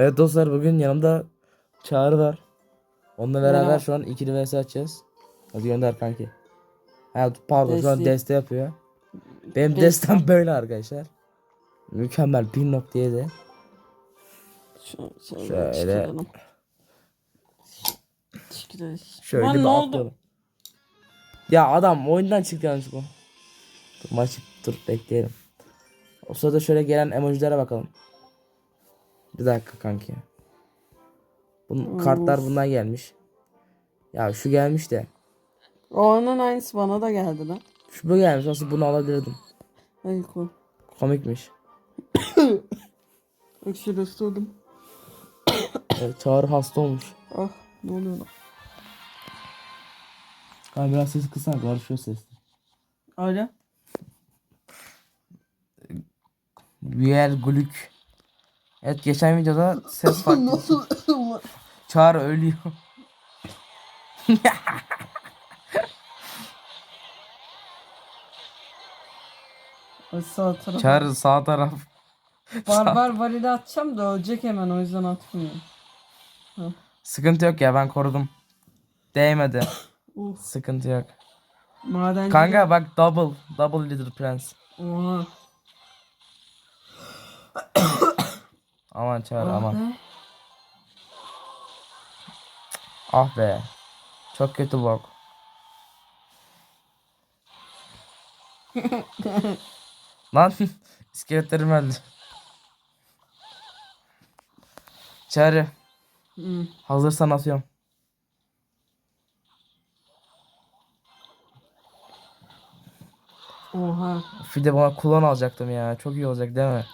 Evet dostlar bugün yanımda Çağrı var. Onunla beraber Merhaba. şu an ikili vs atacağız. Hadi gönder kanki. Ha, pardon şu an Deste. yapıyor. Benim Deste. destem böyle arkadaşlar. Mükemmel bir noktaya da. Şu, şöyle, Şöyle. Şöyle Lan bir atlayalım. Ya adam oyundan çıktı yanlışlıkla. Dur maçı dur bekleyelim. O sırada şöyle gelen emojilere bakalım. Bir dakika kanki. Bunun kartlar Of. bundan gelmiş. Ya şu gelmiş de. O onun aynısı bana da geldi lan. Şu bu gelmiş. Nasıl bunu alabilirdim. Ay ko. Komikmiş. Öksürü ısırdım. Evet, Çağrı hasta olmuş. Ah ne oluyor lan? Abi biraz sesi kısana karışıyor ses. Öyle. Vier Glück. Evet geçen videoda ses farklı. Nasıl? Çağrı ölüyor. Ay sağ taraf. Çağrı sağ taraf. Barbar varili atacağım da ölecek hemen o yüzden atmıyorum. Sıkıntı yok ya ben korudum. Değmedi. Uf. Sıkıntı yok. Madenci. Kanka bak double. Double Little Prince. Oha. Aman Çağrı Ah aman. be. Ah be. Çok kötü bok. Lan iskeletlerim öldü. Çağrı Hı. hazırsan atıyorum. Oha. Bir de bana kullan alacaktım ya. Çok iyi olacak değil mi?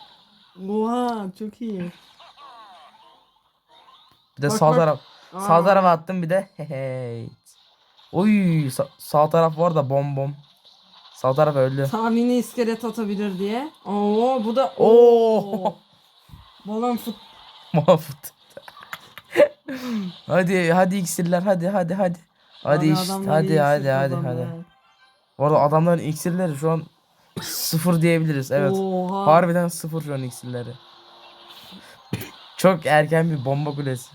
Oha çok iyi. Bir de Bak, sağ bak. taraf. Sağ Aa. tarafa attım bir de. Hey. Oy sa- sağ taraf var da bom bom. Sağ taraf öldü. Tahmini iskelet atabilir diye. Oo bu da Oo. Balon fut. Mahfut. hadi hadi iksirler hadi hadi hadi. Hadi Abi işte adamlar hadi iyi hadi hadi hadi. ha. Bu arada adamların iksirleri şu an sıfır diyebiliriz. Evet. Oha. Harbiden sıfır an iksirleri. Çok erken bir bomba kulesi.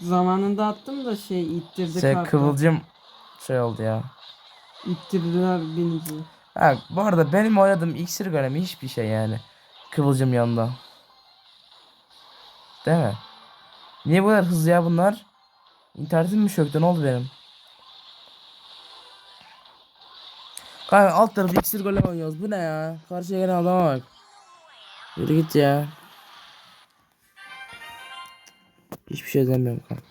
Zamanında attım da şey ittirdi Şey kartı. kıvılcım şey oldu ya. İttirdiler binici. Ha, bu arada benim oynadığım iksir golemi hiçbir şey yani. Kıvılcım yanında. Değil mi? Niye bu kadar hızlı ya bunlar? İnternetim mi çöktü ne oldu benim? Kanka alt tarafı iksir golem oynuyoruz. Bu ne ya? Karşıya gelen adama bak. Yürü git ya. Hiçbir şey demiyorum kanka.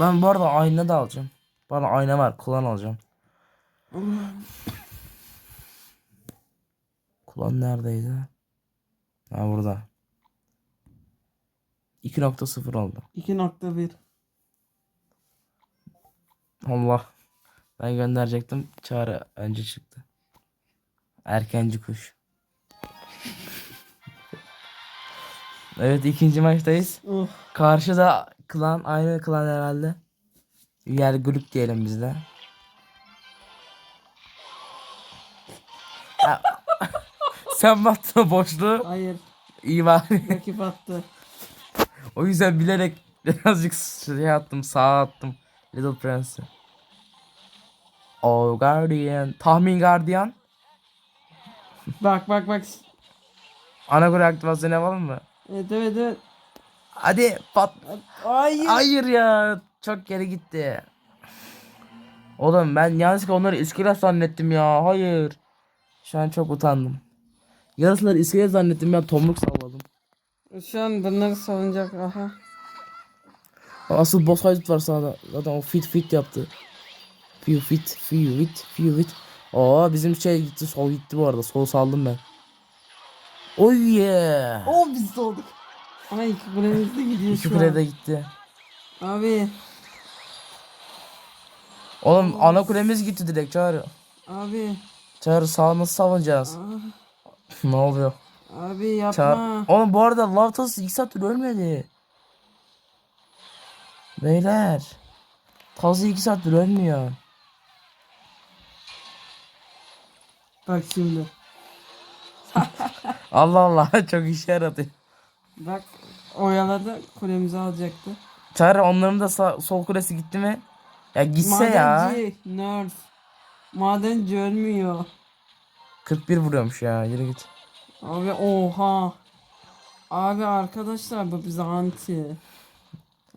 Ben bu arada ayna da alacağım. Bana ayna var. Kullan alacağım. Kullan neredeydi? Ha burada. 2.0 oldu. 2.1. Allah. Ben gönderecektim. Çağrı önce çıktı. Erkenci kuş. evet ikinci maçtayız. Oh. Karşıda klan aynı klan herhalde. Yer grup diyelim biz de. Sen mi attın o boşluğu? Hayır. İyi bari. Rakip attı. O yüzden bilerek birazcık şey attım sağa attım. Little Prince'i. Oh Guardian. Tahmin Guardian. Bak bak bak. Ana göre aktivasyonu yapalım mı? Evet evet evet. Hadi pat. Hayır. Hayır ya. Çok geri gitti. Oğlum ben yanlışlıkla onları iskelet zannettim ya. Hayır. Şu an çok utandım. Yarısıları iskelet zannettim ya. Tomruk salladım. Şu an bunları savunacak. Aha. Asıl boss fight var sağda. Zaten o fit fit yaptı. Few fit, few fit, few fit. Aa bizim şey gitti, sol gitti bu arada. Sol saldım ben. Oh yeah. O biz olduk. Ama iki kulemiz de gidiyor İki şu kule an. de gitti. Abi. Oğlum ana kulemiz gitti direkt çağrı. Abi. Çağrı sağ nasıl savunacağız? Ah, ne oluyor? Abi yapma. Çağrı. Oğlum bu arada Lavtas ilk saattir ölmedi. Beyler. Tazı iki saattir ölmüyor. Bak şimdi. Allah Allah çok işe yaradı. Bak oyaladı kulemizi alacaktı. Çağrı onların da sağ, sol kulesi gitti mi? Ya gitse ya. Madenci, nurse. Madenci ölmüyor. 41 vuruyormuş ya. Yürü git. Abi oha. Abi arkadaşlar bu bize anti.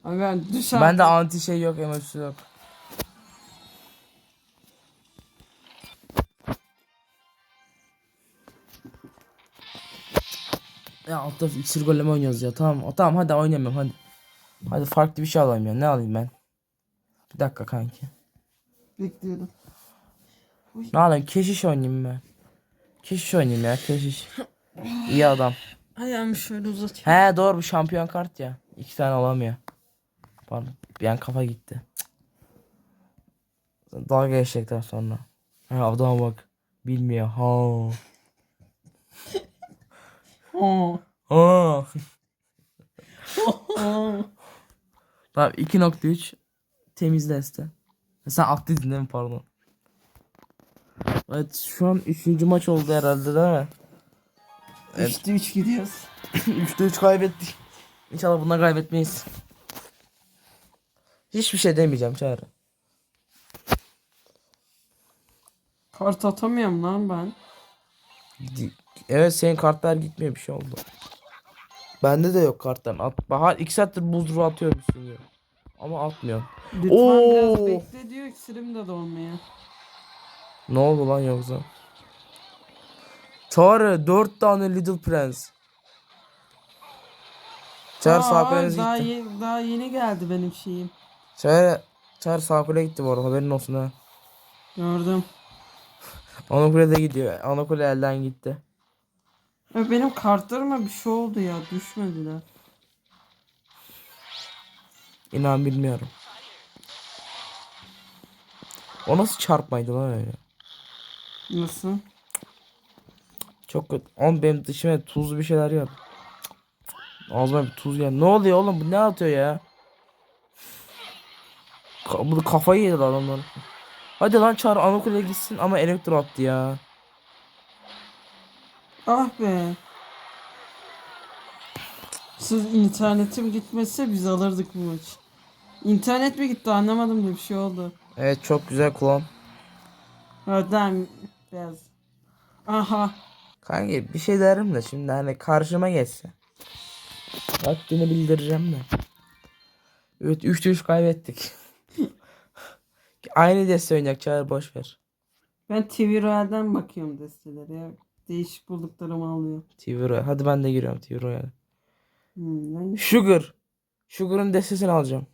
Abi düş Bende artık. anti şey yok, emoji yok. Ya alt tarafı iksir golleme oynuyoruz ya. Tamam. Tamam hadi oynamıyorum hadi. Hadi farklı bir şey alayım ya. Ne alayım ben? Bir dakika kanki. Bekliyorum. Ne alayım? Keşiş oynayayım ben. Keşiş oynayayım ya. Keşiş. İyi adam. Ayağımı şöyle uzatayım. He doğru bu şampiyon kart ya. İki tane alamıyor. Pardon. Bir an kafa gitti. Cık. Dalga geçecekler sonra. Ha adama bak. Bilmiyor. Ha. Oo. Ha. Tamam 2.3 temiz deste. Sen aklıydın değil mi pardon. Evet şu an 3. maç oldu herhalde değil mi? Evet. Üçte üç gidiyoruz. 3'te 3 kaybettik. İnşallah bundan kaybetmeyiz. Hiçbir şey demeyeceğim Çağrı. Kart atamıyorum lan ben. Di- Evet senin kartlar gitmiyor bir şey oldu. Bende de yok kartlar. At Bahar 2 saattir buzluğu atıyormuşsun ya. Ama atmıyor. Lütfen Oo. biraz bekle diyor iksirim de dolmuyor. Ne oldu lan yoksa? Çağrı 4 tane Little Prince. Çağrı Aa, kuleniz daha, gitti. ye- daha yeni geldi benim şeyim. Çağrı, Çağrı kule gitti bu arada haberin olsun ha. Gördüm. Ana kule de gidiyor. Ana kule elden gitti. Ya benim kartlarıma bir şey oldu ya düşmediler. İnan bilmiyorum. O nasıl çarpmaydı lan öyle? Nasıl? Çok kötü. Oğlum benim dışıma tuzlu bir şeyler yap. Ağzıma bir tuz gel. Ne oluyor oğlum bu ne atıyor ya? Ka bu kafayı yedi adamlar. Hadi lan çağır Anakule'ye gitsin ama elektro attı ya. Ah be. Siz internetim gitmese biz alırdık bu maçı. İnternet mi gitti anlamadım da bir şey oldu. Evet çok güzel kullan. Hadi beyaz. Aha. Kanki bir şey derim de şimdi hani karşıma geçse. Haddini bildireceğim de. Evet 3'te 3 kaybettik. Aynı deste oynayacak çağır boş ver. Ben TV Royal'den bakıyorum destelere. Değişik bulduklarımı alıyor. TV. Hadi ben de giriyorum TV Royale. Hmm, ben- Sugar. Sugar'ın destesini alacağım.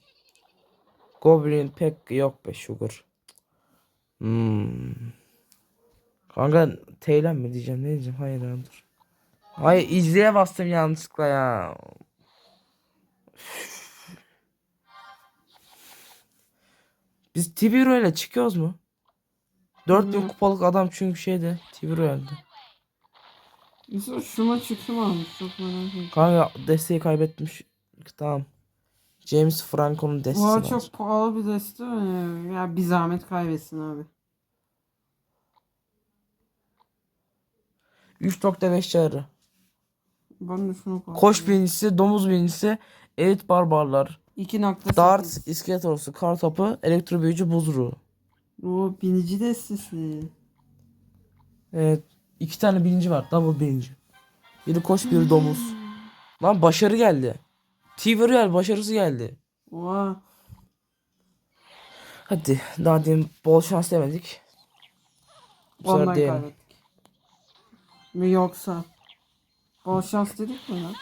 Goblin pek yok be Sugar. Hmm. Kanka Teylen mi diyeceğim ne diyeceğim hayır ya dur. Hayır izleye bastım yanlışlıkla ya. Biz TV Royale'e çıkıyoruz mu? 4000 Hı. kupalık adam çünkü şeyde Royale'de. Yusuf şu maçı kim almış çok merak ettim. Kanka desteği kaybetmiş. Tamam. James Franco'nun destesi var. çok pahalı bir deste mi? Ya bir zahmet kaybetsin abi. 3.5 çağrı. Ben de şunu koydum. Koş birincisi, domuz birincisi, elit barbarlar, 2.8. dart, iskelet ordusu, kar topu, elektro büyücü, buz ruhu. O binici destesi. Evet. İki tane birinci var. Double birinci. Biri koş, biri domuz. Lan başarı geldi. TV Royal başarısı geldi. Oha. Hadi daha demin bol şans demedik. Bu sefer Ondan diyelim. kaybettik. Mi yoksa? Bol şans dedik mi lan?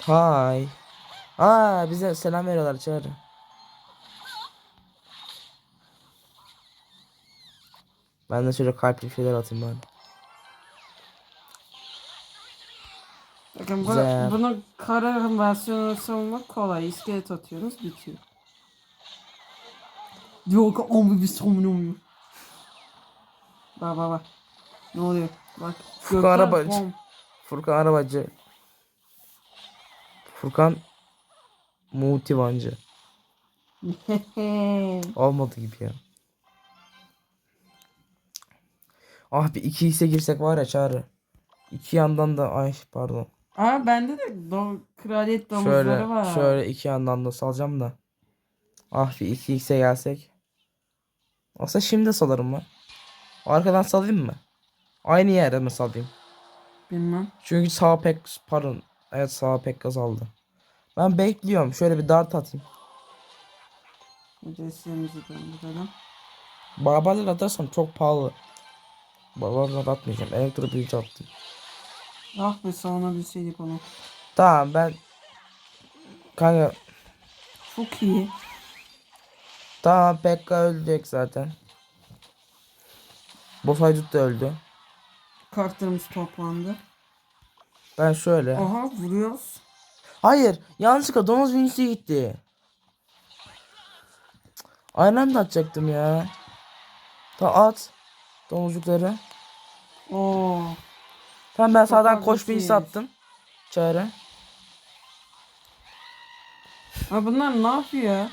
Hay. Aa bize selam veriyorlar çağrı. Ben de şöyle kalpli şeyler atayım bari. Bakın bu, Güzel. bunu kara versiyonuna savunmak kolay. İskelet atıyoruz bitiyor. Yok ama bir savunmuyor. Bak bak bak. Ne oluyor? Bak. Gökten arabacı. bom. Furkan Arabacı. Furkan Multivancı. Olmadı gibi ya. Ah bir iki ise girsek var ya çağrı. İki yandan da ay pardon. Aa bende de do kraliyet domuzları Şöyle var. şöyle iki yandan da salacağım da. Ah bir 2x'e gelsek. Aslında şimdi salarım mı? Arkadan salayım mı? Aynı yere mi salayım? Bilmem. Çünkü sağ pek pardon. Evet sağ pek azaldı. Ben bekliyorum. Şöyle bir dart atayım. Adreslerimizi döndürelim. Barbarlar atarsam çok pahalı. Barbarlar atmayacağım. Elektro büyücü attım. Ah be savunabilseydik onu. Tamam ben Kanka Çok iyi. tamam Pekka ölecek zaten. Bu haydut da öldü. Kartlarımız toplandı. Ben şöyle. Aha vuruyoruz. Hayır yanlışlıkla domuz vinçli gitti. Aynı anda atacaktım ya. Ta at. Domuzcukları. Oo. Tamam ben sağdan koş agresif. vinçli attım. Çağrı. Ha bunlar ne yapıyor?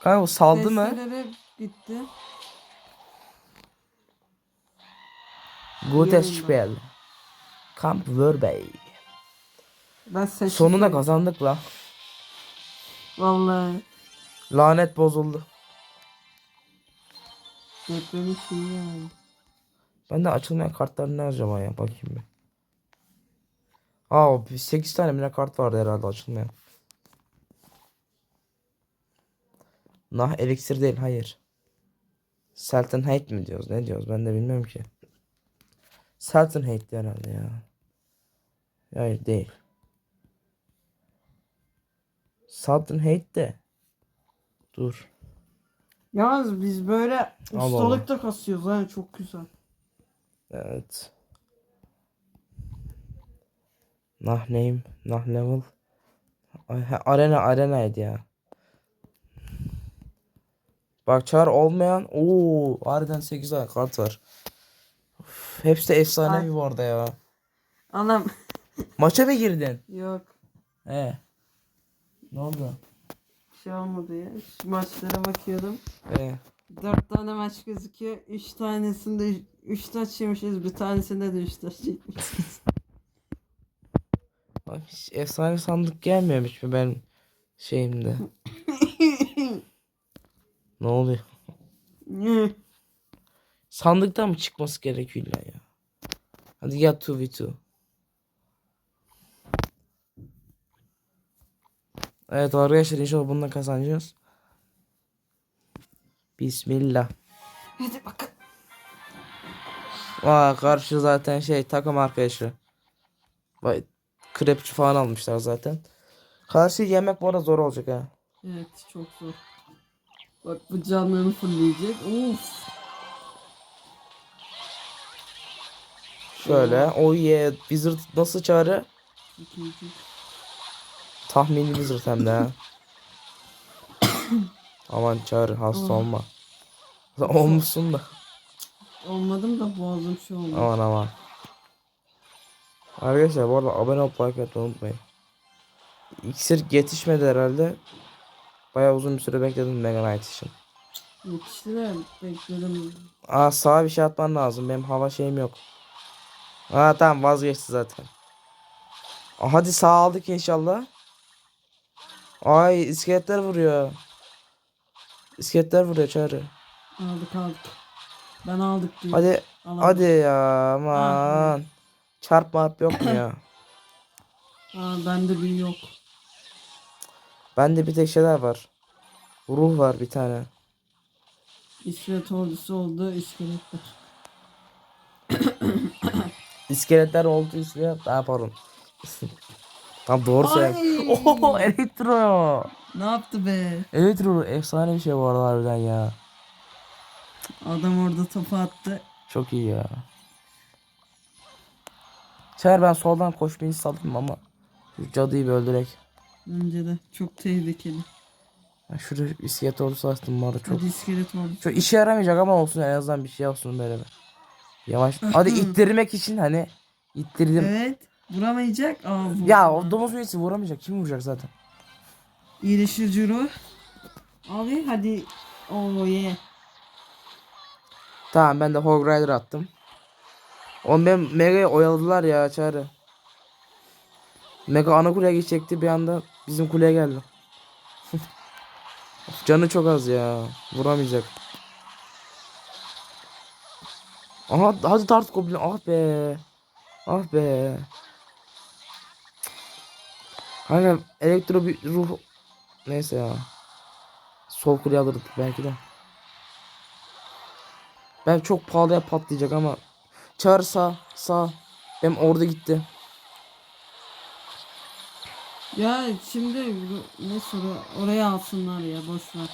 Kanka bu saldı mı? Desteleri gitti. Gutes Yolunda. Spiel. Kamp Wörbey. Ben seçtim. Sonunda kazandık la. Vallahi. Lanet bozuldu. Depremi şey yani. Ben de açılmayan kartlar ne acaba ya bakayım bir. Aa 8 tane bile kart vardı herhalde açılmayan. Nah eliksir değil hayır. Sultan Hate mi diyoruz ne diyoruz ben de bilmiyorum ki. Sultan Hate herhalde ya. Hayır değil. Sultan Hate de. Dur. Yalnız biz böyle Allah. ustalıkta kasıyoruz ha çok güzel. Evet. Nah name, nah level. Ay, arena arenaydı ya. Bak çağır olmayan. Oo, harbiden 8 tane kart var. Uf, hepsi de efsanevi bu arada ya. Anam. Maça mı girdin? Yok. He. Ne oldu? Bir şey olmadı ya. Şu maçlara bakıyordum. He. Dört tane maç gözüküyor. Üç tanesinde üç taç yemişiz. Bir tanesinde de üç taç yemişiz. Bak hiç efsane sandık gelmiyormuş mu ben şeyimde. ne oluyor? Sandıktan mı çıkması gerekiyor illa ya? Hadi gel 2v2. Evet arkadaşlar inşallah bununla kazanacağız. Bismillah. Hadi bakalım. Aa karşı zaten şey takım arkadaşı. Vay krepçi falan almışlar zaten. Karşı yemek bu arada zor olacak ha. Evet çok zor. Bak bu canlarını fullleyecek. Uf. Şöyle. O ye Wizard nasıl çağrı? Tahmini Wizard hem de. Aman çağrı hasta Oh. olma. Olmuşsun da. Olmadım da boğazım şey oldu. Aman aman. Arkadaşlar bu arada abone olup like atmayı unutmayın. İksir yetişmedi herhalde. Bayağı uzun bir süre bekledim Mega Knight için. Yetişti de bekledim. Aa sağa bir şey atman lazım. Benim hava şeyim yok. Aa tamam vazgeçti zaten. Aa, hadi sağ aldık inşallah. Ay iskeletler vuruyor. İskeletler vuruyor çağrı. Aldık aldık. Ben aldık diyor. Hadi Alamadım. hadi ya aman. Çarp marp yok mu ya? Aa, bende bir yok. Bende bir tek şeyler var. Ruh var bir tane. İsveç ordusu oldu iskeletler. İskeletler oldu iskelet. Daha pardon. Tam doğru söyle. Ay! Oho elektro. Ne yaptı be? Elektro efsane bir şey bu arada harbiden ya. Adam orada topu attı. Çok iyi ya. Çağır ben soldan koşmayı salayım ama şu cadıyı bir öldürek. Bence de çok tehlikeli. Ya şurada iskelet olursa aslında var çok. Hadi iskelet oldu. Çok işe yaramayacak ama olsun en azından bir şey olsun böyle. Yavaş. Hadi ittirmek için hani ittirdim. Evet. Vuramayacak. Aa, vurdu. Ya o domuz üyesi vuramayacak. Kim vuracak zaten? İyileştirici ruh. Abi hadi. Oo ye. Tamam ben de Hog Rider attım. Oğlum ben Mega'yı oyaladılar ya çağrı. Mega ana kuleye geçecekti bir anda bizim kuleye geldi. Canı çok az ya. Vuramayacak. Aha hadi Tart Goblin. Ah be. Ah be. Hani elektro bir ruh. Neyse ya. Sol kuleye alırdık belki de. Ben çok pahalıya patlayacak ama. Çağır sağ sağ. Benim orada gitti. Ya şimdi ne soru oraya alsınlar ya boş ver.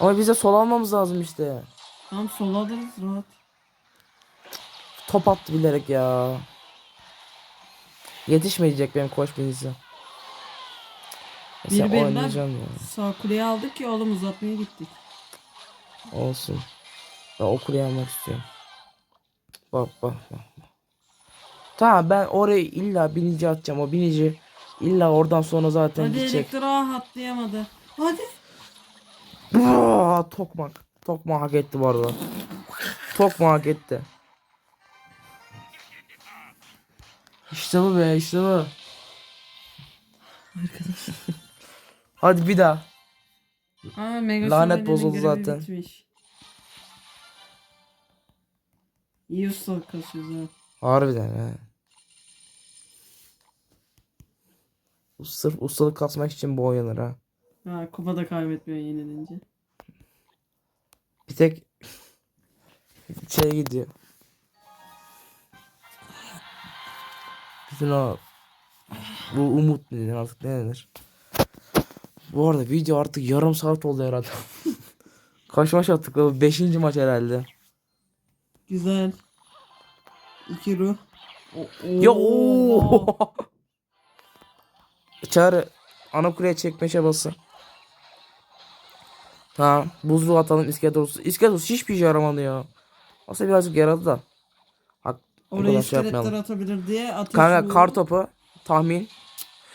Ama bize sol almamız lazım işte. Tam sola alırız rahat. Top attı bilerek ya. Yetişmeyecek benim koş birisi. Mesela Birbirinden oynayacağım ya. sağ kuleye aldık ya oğlum uzatmaya gittik. Olsun. Ben o kuleyi almak istiyorum. Bak bak bak. Tamam ben oraya illa binici atacağım. O binici illa oradan sonra zaten Hadi gidecek. elektro ah atlayamadı. Hadi. Tokmak. Tokmak hak etti bu arada. Tokmak hak etti. İşte bu be işte bu. Arkadaşlar. Hadi bir daha. Aa Mega Lanet bozuldu zaten. bitmiş. İyi ustalık kasıyoruz ha. Harbiden he. Sırf ustalık kasmak için bu oynanır ha. Ha kupa da kaybetmiyor yenilince. Bir tek şey gidiyor. Bütün o bu umut ne denir artık ne denir? Bu arada video artık yarım saat oldu herhalde. Kaç maç attık? lan? Beşinci maç herhalde. Güzel. İki ruh. Ya Oo. ooo. Çağrı ana kuleye çekme çabası. Tamam buzlu atalım iskeletorsu. İskeletorsu hiçbir işe yaramadı ya. Aslında birazcık yaradı da. Oraya şey iskeletler yapmayalım. atabilir diye ateş Kanka kar topu tahmin.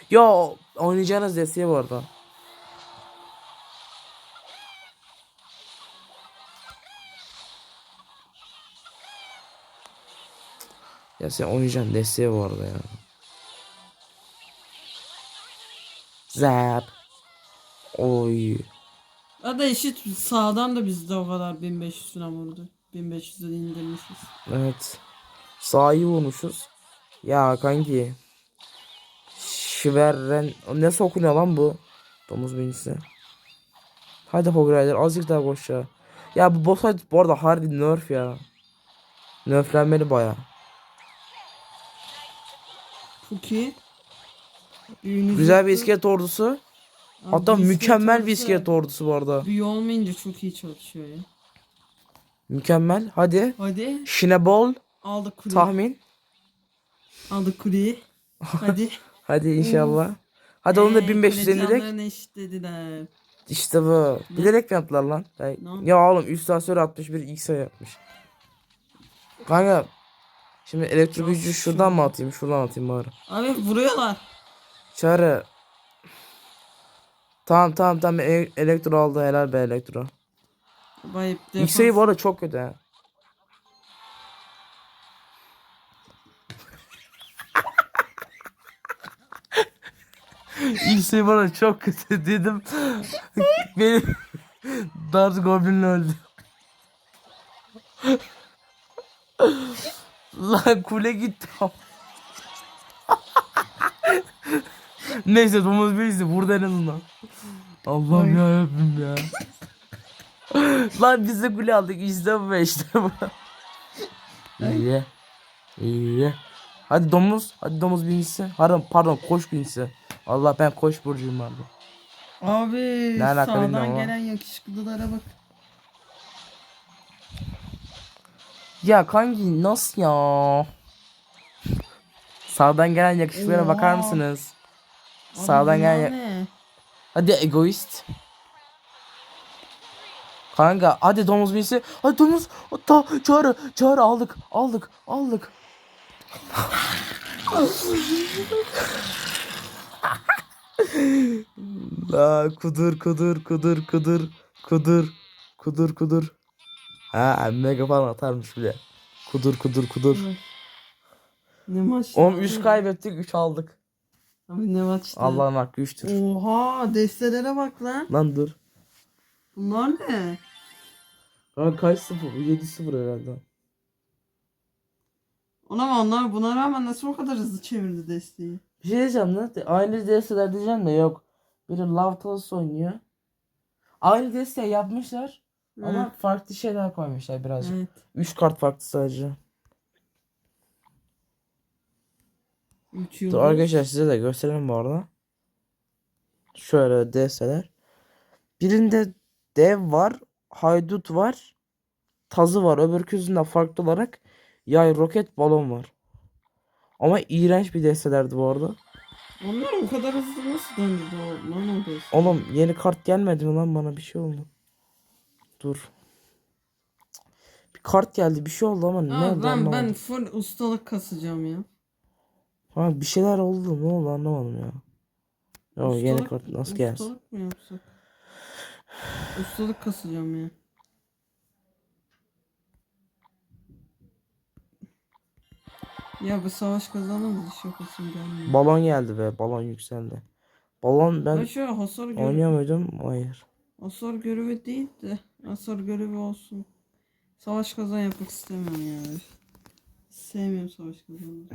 Yo oynayacağınız desteği bu arada. Ya sen oynayacaksın desteği bu arada ya. Zap. Oy. Ya da eşit sağdan da bizde o kadar 1500'üne vurdu. 1500'e indirmişiz. Evet. Sahi vurmuşuz. Ya kanki. Şiveren. Ne sokunuyor lan bu? Domuz binicisi. Hadi Hog Rider azıcık daha koş ya. Ya bu boss fight bu arada harbi nerf ya. Nerflenmeli baya. Büyünüz Güzel bir iskelet ordusu. Abi Hatta iskelet mükemmel bir iskelet ordusu bu arada. Büyü olmayınca çok iyi çalışıyor ya. Mükemmel. Hadi. Hadi Şinebol. Aldık kuleyi. Tahmin. Aldık kuleyi. Hadi. Hadi inşallah. Hadi onu da Ee, 1500 kule indirek. eşitlediler. İşte bu. Bilerek mi yaptılar lan? Ya, Ne ya oğlum üstasör 61 ilk sayı yapmış. Kanka şimdi elektrik gücü şu- şuradan mı atayım? Şuradan atayım bari. Abi vuruyorlar. Çare. Tamam tamam tamam elektro aldı helal be elektro. Sayı bu arada çok kötü ha. Bu arada çok kötü dedim. Benim Darth Goblin'le öldü. Lan kule gitti. Neyse domuz birisi burada en azından. Allah'ım ya Rabbim ya. Lan biz de kule aldık işte bu işte bu. İyi. İyi. Hadi domuz. Hadi domuz birincisi. Pardon pardon koş birincisi. Allah ben koş burcuyum abi. Abi Ne alaka sağdan gelen yakışıklılara bak. Ya kanki nasıl ya? Sağdan gelen yakışıklara bakar mısınız? Abi Sağdan gelen ya-? Hadi egoist. Kanka hadi domuz birisi. Hadi domuz. Hatta çağrı çağrı aldık aldık aldık. La kudur kudur kudur kudur kudur kudur kudur. Ha mega falan atarmış bile. Kudur kudur kudur. Ne maçtı? Oğlum abi? 3 kaybettik 3 aldık. Abi ne maçtı? Allah'ın hakkı 3'tür. Oha destelere bak lan. Lan dur. Bunlar ne? Lan kaç sıfır? 7-0 herhalde. Ona ama onlar buna rağmen nasıl o kadar hızlı çevirdi desteği? Bir şey diyeceğim lan. Aynı desteler diyeceğim de yok. Biri Love Toss oynuyor. Aynı desteği yapmışlar. Ama Hı. farklı şeyler koymuşlar birazcık. Evet. 3 kart farklı sadece. 3 Dur arkadaşlar size de gösterelim bu arada. Şöyle desteler. Birinde dev var, haydut var, tazı var. Öbürküsünde farklı olarak yay, roket, balon var. Ama iğrenç bir destelerdi bu arada. Onlar o kadar hızlı nasıl döndü lan o deste? Oğlum yeni kart gelmedi mi lan bana bir şey oldu. Dur. Bir kart geldi bir şey oldu ama ne Aa, oldu ben, ben full ustalık kasacağım ya. Ha, bir şeyler oldu ne oldu anlamadım ya. Yo, yeni Ustalık- kart nasıl gelsin? Ustalık mı yapsak? Ustalık kasacağım ya. Ya bu savaş hiç yapasım gelmiyor. Balon geldi be balon yükseldi. Balon Ben şöyle hasar görevi, oynuyor muydum? Hayır. hasar görevi değil de hasar görevi olsun. Savaş kazan yapmak istemiyorum ya. Sevmiyorum savaş kazanı.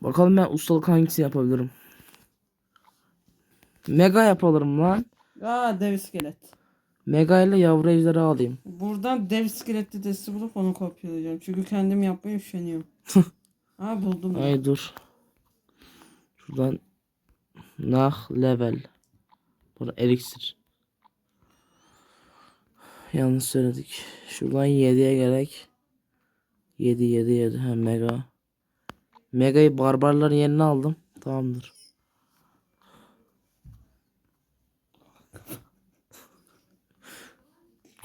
Bakalım ben ustalık hangisini yapabilirim. Mega yapalım lan. Aa dev iskelet. Mega ile yavru ejderi alayım. Buradan dev iskeletli desti bulup onu kopyalayacağım. Çünkü kendim yapmaya üşeniyorum. Aa buldum. Ay dur. Şuradan nah level. Burada elixir. Yanlış söyledik. Şuradan 7'ye gerek. 7 7 7 ha mega. Mega'yı barbarların yerine aldım. Tamamdır.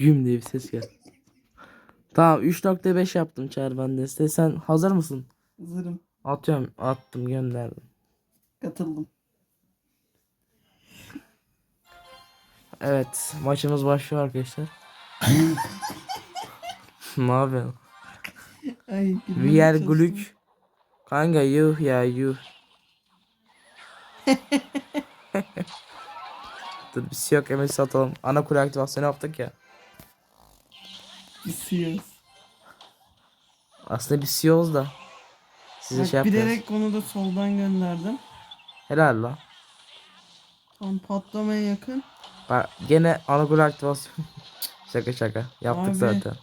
Güm diye bir ses geldi. Tamam 3.5 yaptım çağır ben desteği. Sen hazır mısın? Hazırım. Atıyorum attım gönderdim. Katıldım. Evet maçımız başlıyor arkadaşlar. ne yapıyorsun? Ay, are Glück. Kanka yuh ya yuh. Dur bir şey yok hemen satalım. Ana kule aktivasyonu yaptık ya. Pisiyoruz. Aslında bir CEO'uz da. Size Bak, şey yapıyoruz. bilerek onu da soldan gönderdim. Helal lan. Tam patlamaya yakın. Bak gene ana kule aktivasyonu. şaka şaka. Yaptık Abi. zaten.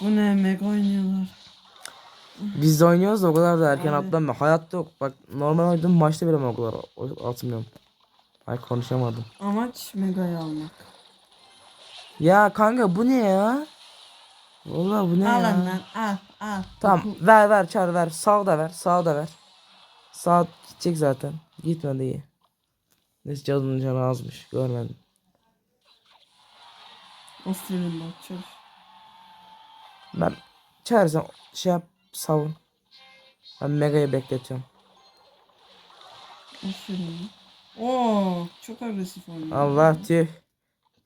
Bu ne mega oynuyorlar. Biz de oynuyoruz da o kadar da erken Abi. atlamıyor. Hayatta yok. Bak normal oynadığım maçta bile ben o kadar atmıyorum. Ay konuşamadım. Amaç megayı almak. Ya kanka bu ne ya? Vallahi bu ne al ya? lan al al. Tamam ver ver çar ver. Sağ da ver. Sağ da ver. Sağ gidecek zaten. Gitmedi iyi. Neyse canının canı azmış. Görmedim. Aferin bak çalış. Ben çağır sen şey yap savun. Ben Mega'yı bekletiyorum. Aferin. Oo çok agresif oynuyor. Allah tüh.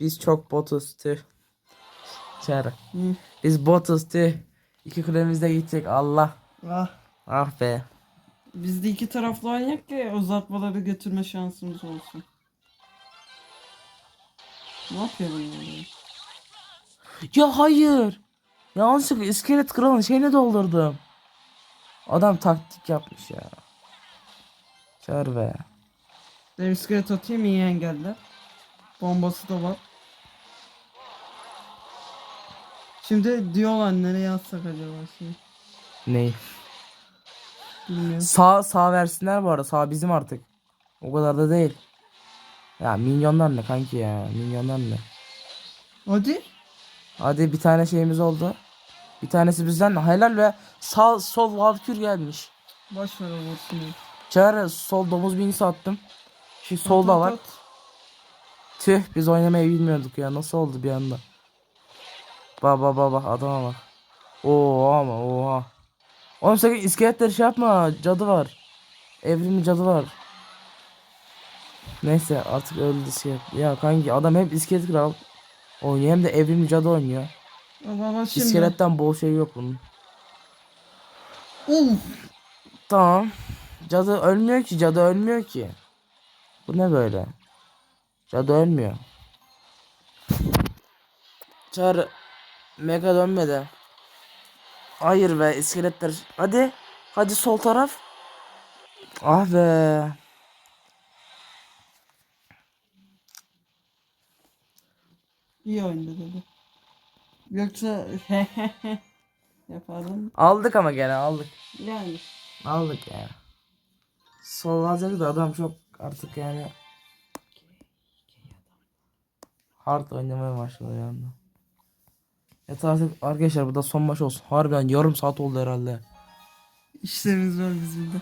Biz çok botuz tüh. Hı. Biz botuz tüh. İki kulemiz de gidecek Allah. Ah. Ah be. Biz de iki taraflı oynayak ki uzatmaları götürme şansımız olsun. Ne yapıyor bunlar ya? Ya hayır. Yanlışlıkla iskelet kralın şeyini doldurdum. Adam taktik yapmış ya. Çağır be. Dev iskelet atayım iyi engeller. Bombası da var. Şimdi diyorlar nereye atsak acaba şimdi. Ney? Bilmiyorum. Sağ sağ versinler bu arada. Sağ bizim artık. O kadar da değil. Ya milyonlar ne kanki ya? Milyonlar ne? Hadi. Hadi bir tane şeyimiz oldu. Bir tanesi bizden helal ve sağ sol valkür gelmiş. Boş ver o vursun. ya. Çağır sol domuz binisi attım. Şu solda At, var. at. Tüh biz oynamayı bilmiyorduk ya. Nasıl oldu bir anda? Bak bak bak bak adama bak. Oha ama oha. Oğlum sakın iskeletleri şey yapma. Cadı var. Evrimli cadı var. Neyse artık öldü iskelet. Ya kanki adam hep iskelet kral oynuyor hem de evrimli cadı oynuyor. Bak şimdi. İskeletten bol şey yok bunun. Uf. Tamam. Cadı ölmüyor ki. Cadı ölmüyor ki. Bu ne böyle? Cadı ölmüyor. Çağrı. Mega dönmedi. Hayır be iskeletler. Hadi. Hadi sol taraf. Ah be. İyi oynadı dedi. Yoksa yapardım. Aldık ama gene aldık. Yani. Aldık ya. Sol alacak da adam çok artık yani hard oynamaya başladı yani. Evet arkadaşlar bu da son maç olsun. Harbiden yarım saat oldu herhalde. İşlerimiz var bizim de.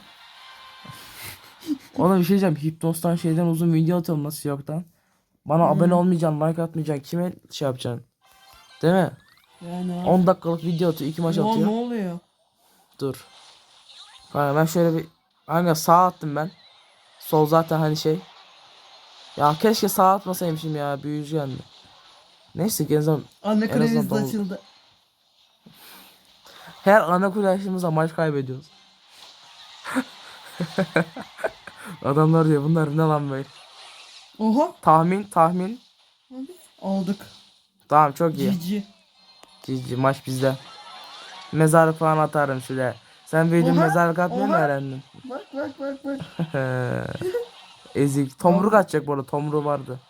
Ona bir şey diyeceğim. Hipnos'tan şeyden uzun video atalım nasıl yoktan. Bana abone olmayacaksın, like atmayacaksın. Kime şey yapacaksın? Değil mi? Yani abi. 10 dakikalık video atıyor, 2 maç Aa, atıyor. ne oluyor? Dur. Kanka ben şöyle bir Kanka sağ attım ben. Sol zaten hani şey. Ya keşke sağ atmasaymışım ya büyücü yandı. Neyse Anne En azından kulemiz de davul- açıldı. her ana kule açtığımızda maç kaybediyoruz. Adamlar diyor bunlar ne lan böyle. Oha. Tahmin tahmin. Aldık. Tamam çok iyi. Cici. Cici maç bizde. Mezarlık falan atarım şöyle. Sen büyüdün mezarlık atmayı mı öğrendin? Bak bak bak bak. Ezik. Tomruk atacak bu arada. Tomruğu vardı.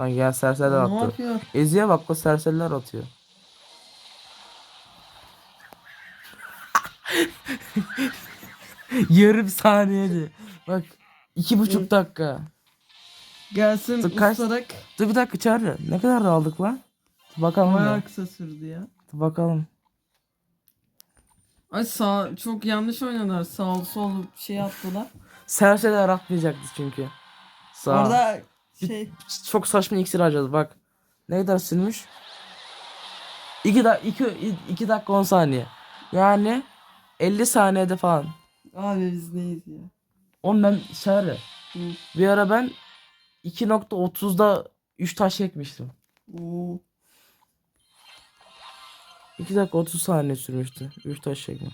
Sanki ya serseriler ne attı. yapıyor? Ezi'ye bak o serseriler atıyor. Yarım saniyede. Bak iki buçuk dakika. Gelsin Dur, kaç- ustarak. Dur bir dakika çağır. Ne kadar da aldık lan? Dur bakalım. Bayağı da. kısa sürdü ya. Dur bakalım. Ay sağ çok yanlış oynadılar. Sağ sol şey yaptılar. Serseriler atmayacaktı çünkü. Sağ. Orada şey Çok saçma iksir harcadı bak. Ne kadar sürmüş? 2 da 2 2 dakika 10 saniye. Yani 50 saniyede falan. abi biz neyiz ya? Oğlum ben. Hı. Bir ara ben 2.30'da 3 taş çekmiştim. Oo. 2 dakika 30 saniye sürmüştü. 3 taş çekme.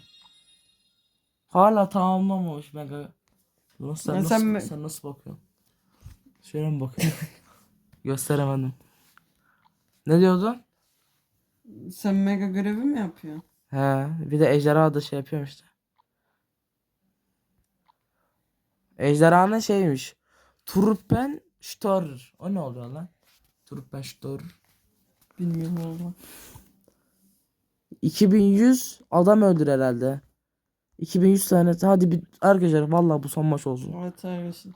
Hala tamamlamamış mega. Nasıl sen, Ya nasıl, sen sen, nasıl bakıyorsun? Şöyle mi bakıyorsun? Gösteremedim. Ne diyordun? Sen mega görevi mi yapıyorsun? He, bir de ejderha da şey yapıyorum işte. Ejderhanın şeymiş. Truppen Störr. O ne oluyor lan? Truppen Störr. Bilmiyorum valla. 2100 adam öldür herhalde. 2100 tane. Hadi bir arkadaşlar vallahi bu son maç olsun. Evet arkadaşlar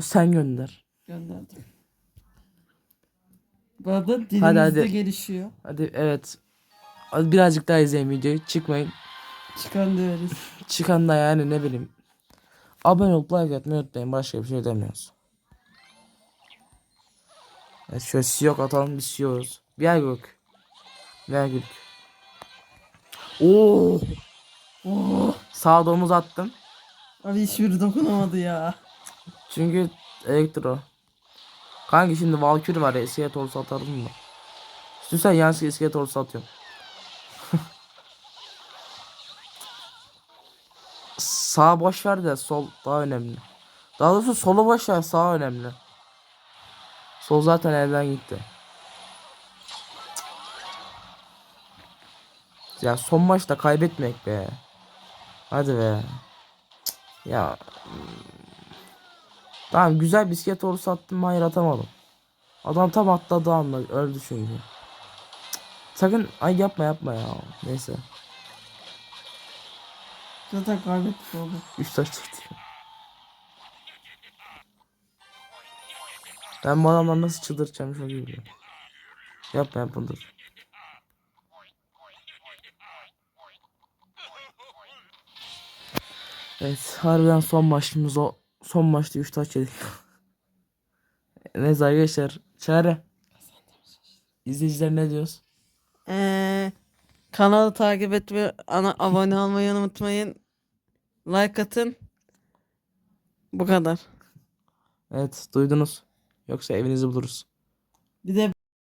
Sen gönder. Gönderdim. Bu arada dilimiz Hadi, de hadi. gelişiyor. Hadi evet. Hadi birazcık daha izleyin videoyu. Çıkmayın. Çıkan döveriz. Çıkan da yani ne bileyim. Abone olup like atmayı unutmayın. Başka bir şey demiyoruz. Evet şöyle siyok atalım biz siyoruz. Bir ay gök. Ay gök. Oo. Oo. Sağ domuz attım. Abi hiçbiri dokunamadı ya. Çünkü elektro. Kanki şimdi Valkyrie var ya iskelet olsa atarım mı? İstiyorsan yanlış iskelet olsa atıyorum. Sağ boş ver de sol daha önemli. Daha doğrusu solu boş ver sağ önemli. Sol zaten elden gitti. Ya son maçta kaybetmek be. Hadi be. Ya Tamam güzel bisiklet orası attım hayır atamadım. Adam tam atladığı anda öldü çünkü. Cık. Sakın ay yapma yapma ya. Neyse. Zaten kaybettik oldu. 3 taş çekti. Ben bu adamları nasıl çıldırtacağım çok iyi biliyorum. Yapma yapma dur. Evet harbiden son maçımız o. Son maçta 3 taş yedik. Neyse arkadaşlar. Çare. İzleyiciler ne diyoruz? Ee, kanalı takip etmeyi, ana, abone olmayı unutmayın. Like atın. Bu kadar. Evet duydunuz. Yoksa evinizi buluruz. Bir de